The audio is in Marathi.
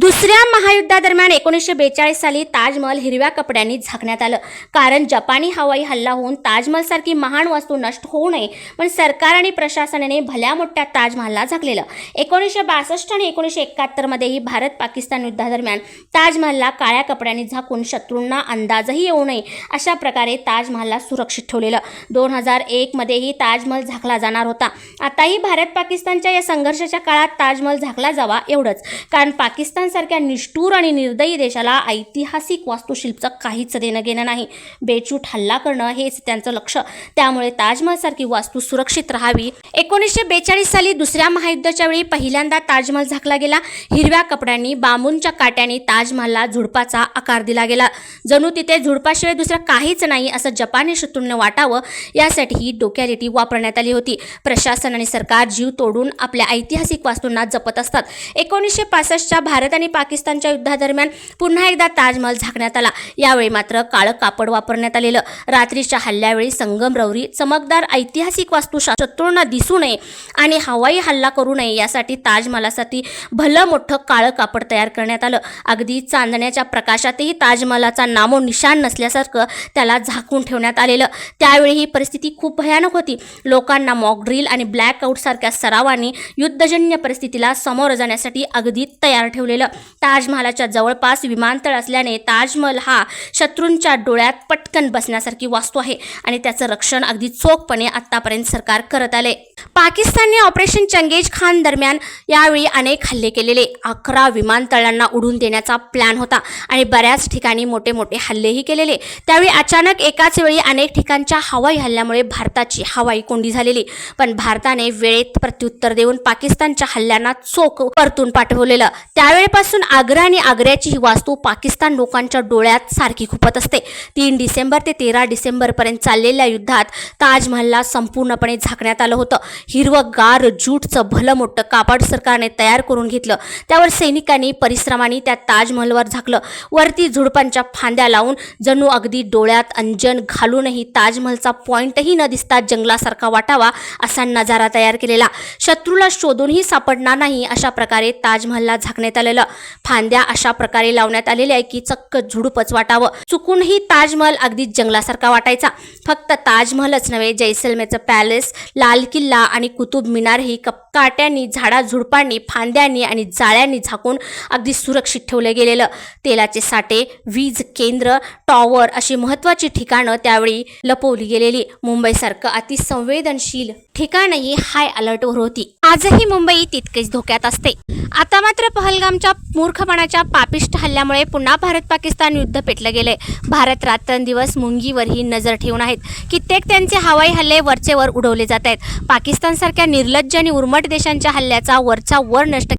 दुसऱ्या महायुद्धादरम्यान एकोणीसशे बेचाळीस साली ताजमहल हिरव्या कपड्यांनी झाकण्यात आलं. कारण जपानी हवाई हल्ला होऊन ताजमहलसारखी महान वस्तू नष्ट होऊ नये पण सरकार आणि प्रशासनाने भल्या मोठ्या ताजमहलला झाकलेलं. एकोणीसशे बासष्ट आणि एकोणीसशे एकाहत्तरमध्येही भारत पाकिस्तान युद्धादरम्यान ताजमहलला काळ्या कपड्यांनी झाकून शत्रूंना अंदाजही येऊ नये अशा प्रकारे ताजमहलला सुरक्षित ठेवलेलं. दोन हजार एकमध्येही ताजमहल झाकला जाणार होता. आताही भारत पाकिस्तानच्या या संघर्षाच्या काळात ताजमहल झाकला जावा एवढंच. कारण पाकिस्तान पाकिस्तानसारख्या निष्ठूर आणि निर्दयी देशाला ऐतिहासिक वास्तुशिल्पचं काहीच देणं घेणं नाही. बेचूट हल्ला करणं हेच त्यांचं लक्ष त्यामुळे ताजमहलसारखी वास्तू सुरक्षित राहावी. एकोणीसशे बेचाळीस साली दुसऱ्या महायुद्धाच्या वेळी पहिल्यांदा ताजमहल झाकला गेला. हिरव्या कपड्यांनी बांबूंच्या काट्यांनी ताजमहलला झुडपाचा आकार दिला गेला. जणू तिथे झुडपाशिवाय दुसरं काहीच नाही असं जपानी शत्रूंना वाटावं यासाठी ही डोक्यालिटी वापरण्यात आली होती. प्रशासन आणि सरकार जीव तोडून आपल्या ऐतिहासिक वास्तूंना जपत असतात. एकोणीसशे पासष्टच्या भारत आणि पाकिस्तानच्या युद्धादरम्यान पुन्हा एकदा ताजमहल झाकण्यात आला. यावेळी मात्र काळं कापड वापरण्यात आलेलं. रात्रीच्या हल्ल्यावेळी संगमरवरी चमकदार ऐतिहासिक वास्तू शत्रूंना दिसू नये आणि हवाई हल्ला करू नये यासाठी ताजमहालासाठी भलं मोठं काळं कापड तयार करण्यात आलं. अगदी चांदण्याच्या प्रकाशातही ताजमहालाचा नामो निशाण नसल्यासारखं त्याला झाकून ठेवण्यात आलेलं. त्यावेळी ही परिस्थिती खूप भयानक होती. लोकांना मॉक ड्रिल आणि ब्लॅकआउटसारख्या सरावांनी युद्धजन्य परिस्थितीला समोर जाण्यासाठी अगदी तयार ठेवलेलं. ताजमहालाच्या जवळपास विमानतळ असल्याने ताजमहल हा शत्रूंच्या डोळ्यात पटकन बसण्यासारखी वास्तू आहे आणि त्याचं रक्षण अगदी चोखपणे आतापर्यंत सरकार करत आले. पाकिस्तानने ऑपरेशन चंगेज खान दरम्यान यावेळी अनेक हल्ले केलेले. अकरा विमानतळांना उडून देण्याचा प्लॅन होता आणि बऱ्याच ठिकाणी मोठे मोठे हल्लेही केलेले. त्यावेळी अचानक एकाच वेळी अनेक ठिकाणच्या हवाई हल्ल्यामुळे भारताची हवाई कोंडी झालेली. पण भारताने वेळेत प्रत्युत्तर देऊन पाकिस्तानच्या हल्ल्यांना चोख परतून पाठवलेलं. त्यावेळेपासून आग्रा आणि आग्र्याची ही वास्तू पाकिस्तान लोकांच्या डोळ्यात सारखी खुपत असते. तीन डिसेंबर ते तेरा डिसेंबरपर्यंत चाललेल्या युद्धात ताजमहलला संपूर्णपणे झाकण्यात आलं होतं. हिरवं गार जूटचं भलं मोठं कापड सरकारने तयार करून घेतलं. त्यावर सैनिकांनी परिश्रमाने त्या ताजमहलवर झाकलं. वरती झुडपांच्या फांद्या लावून जणू अगदी डोळ्यात अंजन घालूनही ताजमहलचा पॉइंटही न दिसता जंगलासारखा वाटावा असा नजारा तयार केलेला. शत्रूला शोधूनही सापडणार नाही अशा प्रकारे ताजमहलला झाकण्यात आलेलं. फांद्या अशा प्रकारे लावण्यात आलेल्या आहे की चक्क झुडूपच वाटावं. चुकूनही ताजमहल अगदी जंगलासारखा वाटायचा. फक्त ताजमहलच नव्हे जैसलमेरचं पॅलेस लाल किल्ला आणि कुतुब मिनार ही कप काट्यांनी झाडाझुडपांनी फांद्यांनी आणि जाळ्यांनी झाकून अगदी सुरक्षित ठेवलं गेलेलं. तेलाचे साठे वीज केंद्र टॉवर अशी महत्त्वाची ठिकाणं त्यावेळी लपवली गेलेली. मुंबईसारखं अतिसंवेदनशील ठिकाणही हाय अलर्टवर होती. आजही मुंबई तितकेच धोक्यात असते. आता मात्र पहलगामच्या मूर्खपणाच्या पापिष्ट हल्ल्यामुळे पुन्हा भारत पाकिस्तान युद्ध पेटलं गेलंय. भारत रात्रंदिवस मुंगीवरही नजर ठेवून आहेत. कित्येक त्यांचे हवाई हल्ले वरचे वर उडवले जात आहेत. पाकिस्तानसारख्या निर्लज्ज आणि उर्मट देशांच्या हल्ल्याचा वरचा वर नष्ट